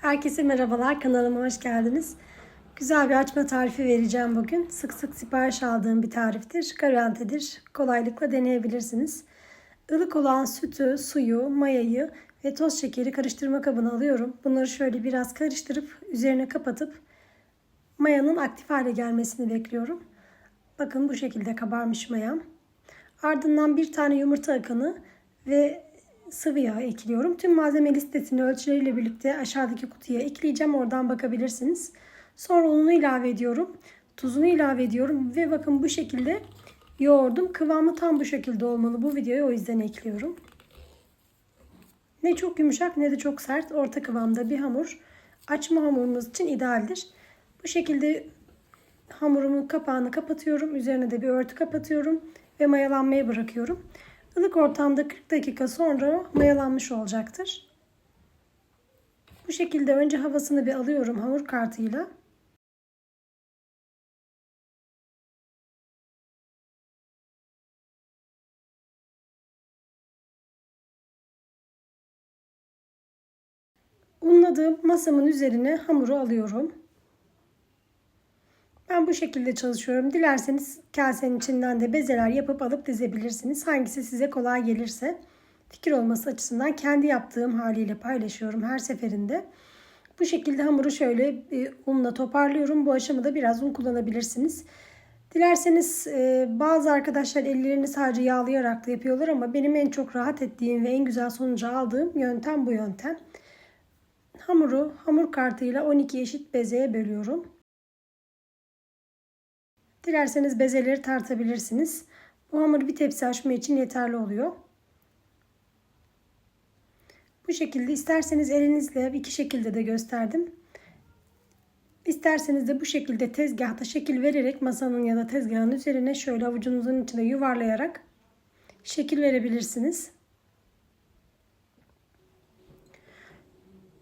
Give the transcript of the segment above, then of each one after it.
Herkese merhabalar, kanalıma hoş geldiniz. Güzel bir açma tarifi vereceğim bugün. Sık sık sipariş aldığım bir tariftir. Garantidir. Kolaylıkla deneyebilirsiniz. Ilık olan sütü, suyu, mayayı ve toz şekeri karıştırma kabına alıyorum. Bunları şöyle biraz karıştırıp üzerine kapatıp mayanın aktif hale gelmesini bekliyorum. Bakın bu şekilde kabarmış mayam. Ardından bir tane yumurta akını ve sıvı yağ ekliyorum. Tüm malzeme listesini ölçüleriyle birlikte aşağıdaki kutuya ekleyeceğim. Oradan bakabilirsiniz. Sonra ununu ilave ediyorum. Tuzunu ilave ediyorum. Ve bakın bu şekilde yoğurdum. Kıvamı tam bu şekilde olmalı. Bu videoyu o yüzden ekliyorum. Ne çok yumuşak ne de çok sert. Orta kıvamda bir hamur. Açma hamurumuz için idealdir. Bu şekilde hamurumun kapağını kapatıyorum. Üzerine de bir örtü kapatıyorum. Ve mayalanmaya bırakıyorum. Ilık ortamda 40 dakika sonra mayalanmış olacaktır. Bu şekilde önce havasını bir alıyorum hamur kartıyla. Unladığım masamın üzerine hamuru alıyorum. Ben bu şekilde çalışıyorum. Dilerseniz kasenin içinden de bezeler yapıp alıp dizebilirsiniz. Hangisi size kolay gelirse fikir olması açısından kendi yaptığım haliyle paylaşıyorum her seferinde. Bu şekilde hamuru şöyle unla toparlıyorum. Bu aşamada biraz un kullanabilirsiniz. Dilerseniz e, bazı arkadaşlar ellerini sadece yağlayarak da yapıyorlar ama benim en çok rahat ettiğim ve en güzel sonucu aldığım yöntem bu yöntem. Hamuru hamur kartıyla 12 eşit bezeye bölüyorum. Dilerseniz bezeleri tartabilirsiniz. Bu hamur bir tepsi açma için yeterli oluyor. Bu şekilde isterseniz elinizle iki şekilde de gösterdim. İsterseniz de bu şekilde tezgahta şekil vererek masanın ya da tezgahın üzerine şöyle avucunuzun içine yuvarlayarak şekil verebilirsiniz.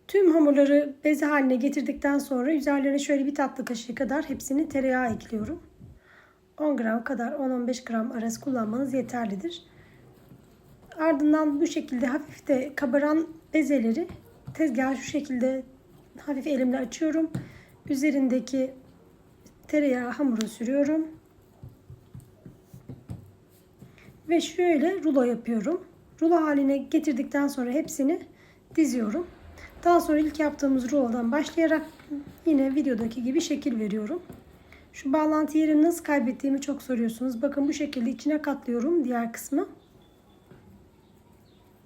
Tüm hamurları beze haline getirdikten sonra üzerlerine şöyle bir tatlı kaşığı kadar hepsini tereyağı ekliyorum. 10 gram kadar 10-15 gram arası kullanmanız yeterlidir. Ardından bu şekilde hafif de kabaran bezeleri tezgaha şu şekilde hafif elimle açıyorum. Üzerindeki tereyağı hamuru sürüyorum. Ve şöyle rulo yapıyorum. Rulo haline getirdikten sonra hepsini diziyorum. Daha sonra ilk yaptığımız rulodan başlayarak yine videodaki gibi şekil veriyorum. Şu bağlantı yerini nasıl kaybettiğimi çok soruyorsunuz. Bakın bu şekilde içine katlıyorum diğer kısmı.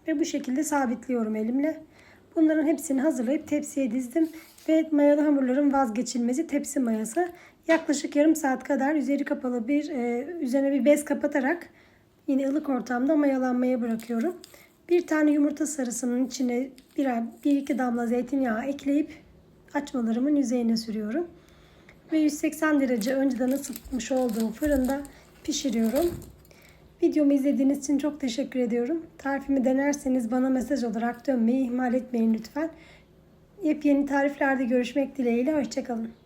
Ve bu şekilde sabitliyorum elimle. Bunların hepsini hazırlayıp tepsiye dizdim. Ve mayalı hamurların vazgeçilmezi tepsi mayası. Yaklaşık yarım saat kadar üzeri kapalı bir e, üzerine bir bez kapatarak yine ılık ortamda mayalanmaya bırakıyorum. Bir tane yumurta sarısının içine birer, bir iki damla zeytinyağı ekleyip açmalarımın yüzeyine sürüyorum ve 180 derece önceden ısıtmış olduğum fırında pişiriyorum. Videomu izlediğiniz için çok teşekkür ediyorum. Tarifimi denerseniz bana mesaj olarak dönmeyi ihmal etmeyin lütfen. Yepyeni tariflerde görüşmek dileğiyle. Hoşçakalın.